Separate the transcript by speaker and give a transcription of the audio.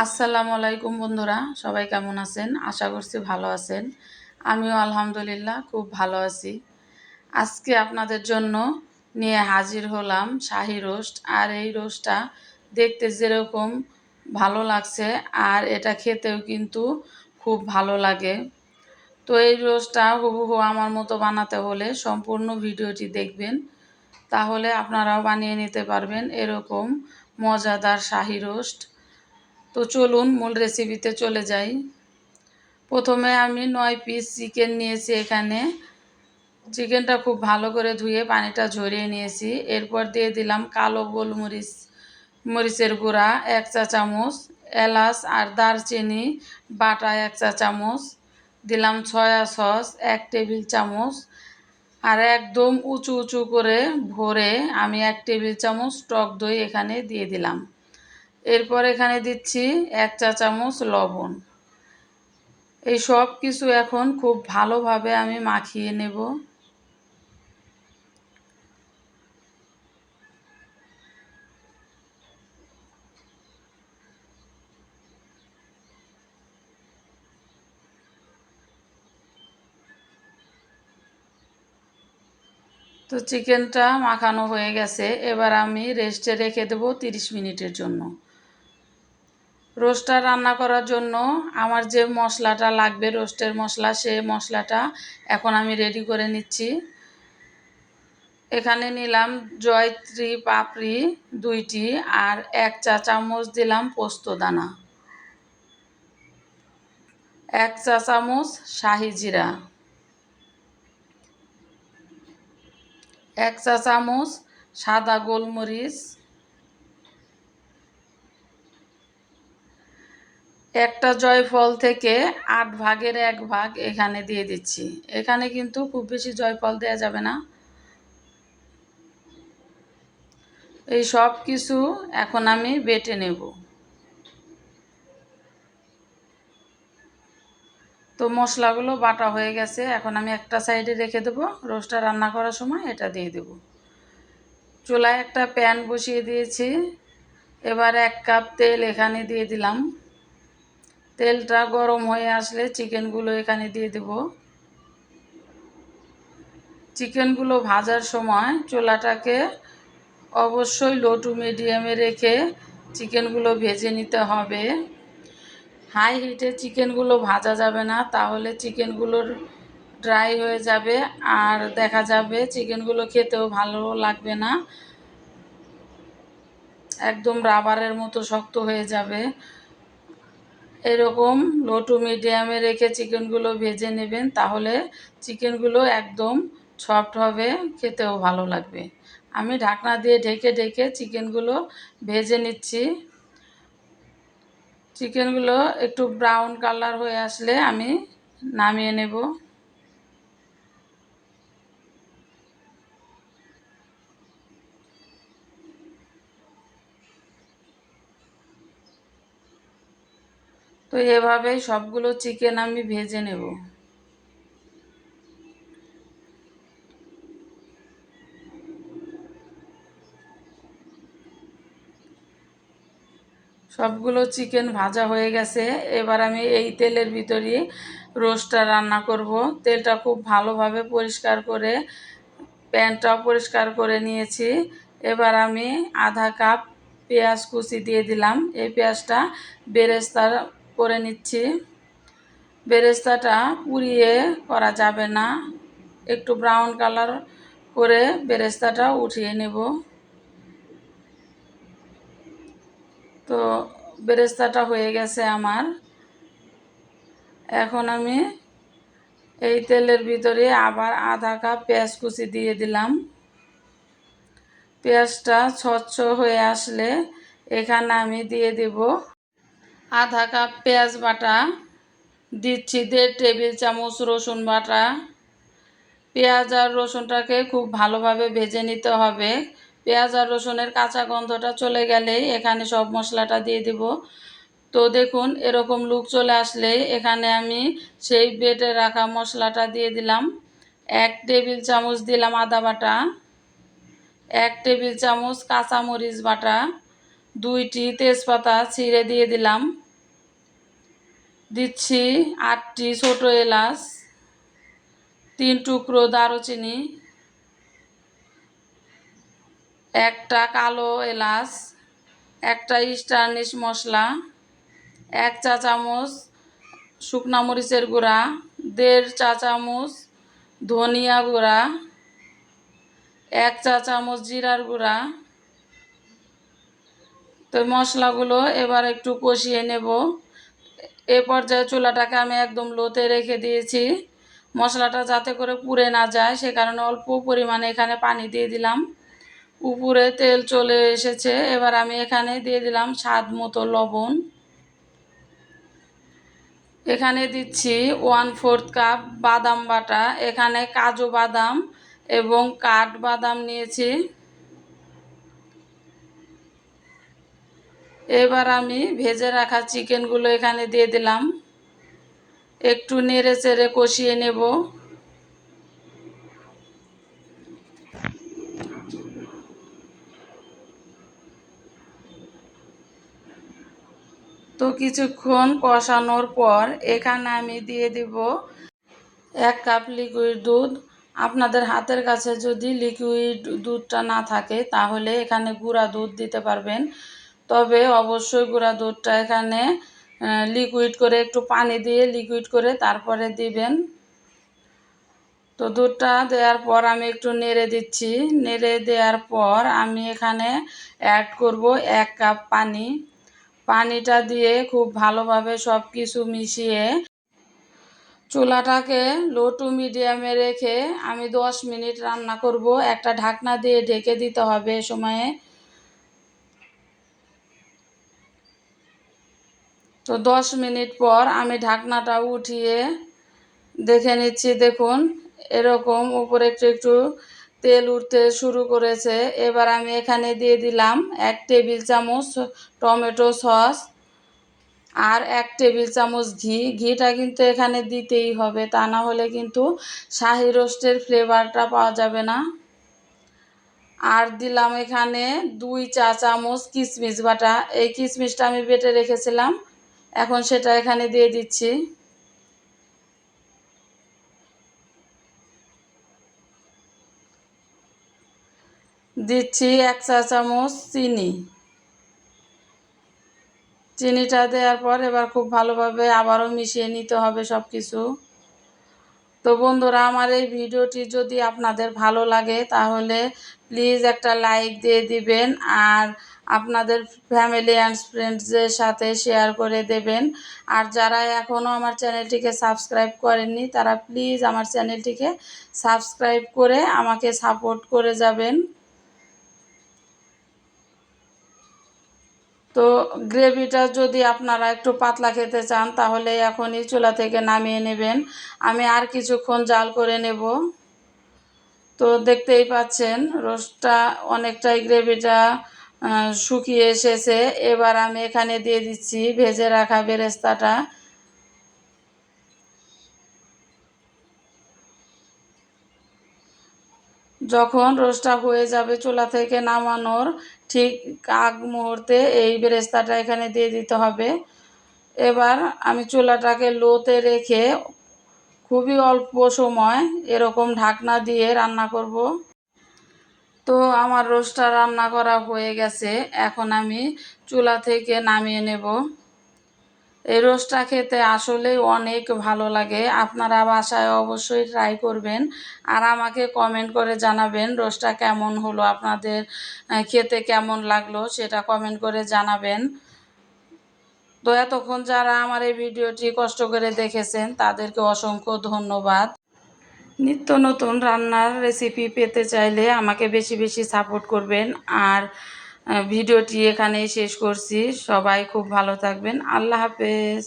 Speaker 1: আসসালামু আলাইকুম বন্ধুরা, সবাই কেমন আছেন? আশা করছি ভালো আছেন। আমিও আলহামদুলিল্লাহ খুব ভালো আছি। আজকে আপনাদের জন্য নিয়ে হাজির হলাম শাহি রোস্ট, আর এই রোস্টটা দেখতে যেরকম ভালো লাগছে, আর এটা খেতেও কিন্তু খুব ভালো লাগে। তো এই রোস্টটা হুবহু আমার মতো বানাতে হলে সম্পূর্ণ ভিডিওটি দেখবেন, তাহলে আপনারাও বানিয়ে নিতে পারবেন এরকম মজাদার শাহি রোস্ট। তো চলুন মূল রেসিপিতে চলে যাই। প্রথমে আমি নয় পিস চিকেন নিয়েছি এখানে। চিকেনটা খুব ভালো করে ধুয়ে পানিটা ঝরিয়ে নিয়েছি। এরপর দিয়ে দিলাম কালো গোলমরিচ, মরিচের গুঁড়া এক চা চামচ, এলাচ আর দারচিনি বাটা এক চা চামচ, দিলাম ছয়া সস এক টেবিল চামচ আর একদম উঁচু উঁচু করে ভরে আমি এক টেবিল চামচ টক দই এখানে দিয়ে দিলাম। এরপর এখানে দিচ্ছি এক চা চামচ লবণ। এই সব কিছু এখন খুব ভালোভাবে আমি মাখিয়ে নেব। তো চিকেনটা মাখানো হয়ে গেছে। এবার আমি রেস্টে রেখে দেবো তিরিশ মিনিটের জন্য। রোস্টটা রান্না করার জন্য আমার যে মশলাটা লাগবে, রোস্টের মশলা সে মশলাটা এখন আমি রেডি করে নিচ্ছি। এখানে নিলাম জয়ত্রী পাপড়ি দুইটি আর এক চা চামচ দিলাম পোস্ত দানা। এক চা চামচ শাহি জিরা। এক চা চামচ সাদা গোলমরিচ। একটা জয়ফল থেকে আট ভাগের এক ভাগ এখানে দিয়ে দিচ্ছি। এখানে কিন্তু খুব বেশি জয়ফল দেওয়া যাবে না। এই সব কিছু এখন আমি বেটে নেব। তো মশলাগুলো বাটা হয়ে গেছে। এখন আমি একটা সাইডে রেখে দেবো। রোস্টটা রান্না করার সময় এটা দিয়ে দেব। চুলায় একটা প্যান বসিয়ে দিয়েছি। এবার এক কাপ তেল এখানে দিয়ে দিলাম। তেলটা গরম হয়ে আসলে চিকেনগুলো এখানে দিয়ে দেব। চিকেনগুলো ভাজার সময় চোলাটাকে অবশ্যই লো টু মিডিয়ামে রেখে চিকেনগুলো ভেজে নিতে হবে। হাই হিটে চিকেনগুলো ভাজা যাবে না, তাহলে চিকেনগুলোর ড্রাই হয়ে যাবে আর দেখা যাবে চিকেনগুলো খেতেও ভালো লাগবে না। একদম রাবারের মতো শক্ত হয়ে যাবে। এরকম লো টু মিডিয়ামে রেখে চিকেনগুলো ভেজে নেবেন, তাহলে চিকেনগুলো একদম সফট হবে, খেতেও ভালো লাগবে। আমি ঢাকনা দিয়ে ঢেকে ঢেকে চিকেনগুলো ভেজে নিচ্ছি। চিকেনগুলো একটু ব্রাউন কালার হয়ে আসলে আমি নামিয়ে নেব। তো এভাবেই সবগুলো চিকেন আমি ভেজে নেব। সবগুলো চিকেন ভাজা হয়ে গেছে। এবার আমি এই তেলের ভিতরে রোস্টটা রান্না করব। তেলটা খুব ভালোভাবে পরিষ্কার করে, প্যানটাও পরিষ্কার করে নিয়েছি। এবার আমি আধা কাপ পেঁয়াজ কুচি দিয়ে দিলাম। এই পেঁয়াজটা বেরেস্তা করে নিচ্ছি। বেরেস্তাটা পুড়িয়ে করা যাবে না। একটু ব্রাউন কালার করে বেরেস্তাটা উঠিয়ে নেব। তো বেরেস্তাটা হয়ে গেছে আমার। এখন আমি এই তেলের ভিতরে আবার আধা কাপ পেঁয়াজ কুচি দিয়ে দিলাম। পেঁয়াজটা স্বচ্ছ হয়ে আসলে এখানে আমি দিয়ে দেব আধা কাপ পেঁয়াজ বাটা, দিচ্ছি দেড় টেবিল চামচ রসুন বাটা। পেঁয়াজ আর রসুনটাকে খুব ভালোভাবে ভেজে নিতে হবে। পেঁয়াজ আর রসুনের কাঁচা গন্ধটা চলে গেলেই এখানে সব মশলাটা দিয়ে দেব। তো দেখুন, এরকম লুক চলে আসলেই এখানে আমি সেই বেটে রাখা মশলাটা দিয়ে দিলাম। এক টেবিল চামচ দিলাম আদা বাটা, এক টেবিল চামচ কাঁচামরিচ বাটা, দুইটি তেজপাতা ছিঁড়ে দিয়ে দিলাম। দিচ্ছি আটটি ছোট এলাচ, তিন টুকরো দারুচিনি, একটা কালো এলাচ, একটা স্টারনিশ মশলা, এক চা চামচ শুকনা মরিচের গুঁড়া, দেড় চা চামচ ধনিয়া গুঁড়া, এক চা চামচ জিরার গুঁড়া। তো মশলাগুলো এবার একটু কষিয়ে নেব। এ পর্যায়ে চুলাটাকে আমি একদম লোতে রেখে দিয়েছি। মশলাটা যাতে করে পুড়ে না যায়, সে কারণে অল্প পরিমাণে এখানে পানি দিয়ে দিলাম। উপরে তেল চলে এসেছে, এবার আমি এখানে দিয়ে দিলাম স্বাদ মতো লবণ। এখানে দিচ্ছি ওয়ান ফোর্থ কাপ বাদাম বাটা। এখানে কাজু বাদাম এবং কাঠ বাদাম নিয়েছি। এবার আমি ভেজে রাখা চিকেনগুলো এখানে দিয়ে দিলাম। একটু নেড়ে চেড়ে কষিয়ে নেব। তো কিছুক্ষণ কষানোর পর এখানে আমি দিয়ে দিব এক কাপ লিকুইড দুধ। আপনাদের হাতের কাছে যদি লিকুইড দুধটা না থাকে, তাহলে এখানে গুঁড়া দুধ দিতে পারবেন। তবে অবশ্যই গুঁড়া দুধটা এখানে লিকুইড করে একটু পানি দিয়ে লিকুইড করে তারপরে দিবেন। তো দুধটা দেওয়ার পর আমি একটু নেড়ে দিচ্ছি। নেড়ে দেওয়ার পর আমি এখানে অ্যাড করব এক কাপ পানি। পানিটা দিয়ে খুব ভালোভাবে সব কিছু মিশিয়ে চুলাটাকে লো টু মিডিয়ামে রেখে আমি দশ মিনিট রান্না করব। একটা ঢাকনা দিয়ে ঢেকে দিতে হবে সময়ে। তো দশ মিনিট পর আমি ঢাকনাটা উঠিয়ে দেখে নিচ্ছি, দেখুন, এরকম উপরে একটু একটু তেল উঠতে শুরু করেছে। এবার আমি এখানে দিয়ে দিলাম এক টেবিল চামচ টমেটো সস আর এক টেবিল চামচ ঘি। ঘিটা কিন্তু এখানে দিতেই হবে, তা না হলে কিন্তু শাহি রোস্টের ফ্লেভারটা পাওয়া যাবে না। আর দিলাম এখানে দুই চা চামচ কিশমিশ বাটা। এই কিশমিশটা আমি বেটে রেখেছিলাম। এখন সেটা এখানে দিয়ে দিচ্ছি। দিচ্ছি এক চা চামচ চিনি। চিনিটা দেওয়ার পর এবার খুব ভালোভাবে আবারও মিশিয়ে নিতে হবে সব কিছু তো বন্ধুরা, আমার এই ভিডিওটি যদি আপনাদের ভালো লাগে, তাহলে প্লিজ একটা লাইক দিয়ে দিবেন আর আপনাদের ফ্যামিলি অ্যান্ড ফ্রেন্ডসদের সাথে শেয়ার করে দেবেন। আর যারা এখনও আমার চ্যানেলটিকে সাবস্ক্রাইব করেননি, তারা প্লিজ আমার চ্যানেলটিকে সাবস্ক্রাইব করে আমাকে সাপোর্ট করে যাবেন। তো গ্রেভিটা যদি আপনারা একটু পাতলা খেতে চান, তাহলে এখনই চুলা থেকে নামিয়ে নেবেন। আমি আর কিছুক্ষণ জাল করে নেব। তো দেখতেই পাচ্ছেন, রোস্টটা অনেকটাই গ্রেভিটা শুকিয়ে এসেছে। এবার আমি এখানে দিয়ে দিচ্ছি ভেজে রাখা বেরেস্তাটা। যখন রোস্টটা হয়ে যাবে চুলা থেকে নামানোর ঠিক আগ মুহূর্তে এই বেরেস্তাটা এখানে দিয়ে দিতে হবে। এবার আমি চুলাটাকে লোতে রেখে খুবই অল্প সময় এরকম ঢাকনা দিয়ে রান্না করব। তো আমার রোস্টটা রান্না করা হয়ে গেছে। এখন আমি চুলা থেকে নামিয়ে নেব। এই রোস্টটা খেতে আসলেই অনেক ভালো লাগে। আপনারা বাসায় অবশ্যই ট্রাই করবেন আর আমাকে কমেন্ট করে জানাবেন রোস্টটা কেমন হলো, আপনাদের খেতে কেমন লাগল সেটা কমেন্ট করে জানাবেন। তো এতক্ষণ যারা আমার এই ভিডিওটি কষ্ট করে দেখেছেন, তাদেরকে অসংখ্য ধন্যবাদ। নিত্য নতুন রান্নার রেসিপি পেতে চাইলে আমাকে বেশি বেশি সাপোর্ট করবেন। আর ভিডিওটি এখানেই শেষ করছি। সবাই খুব ভালো থাকবেন। আল্লাহ হাফেজ।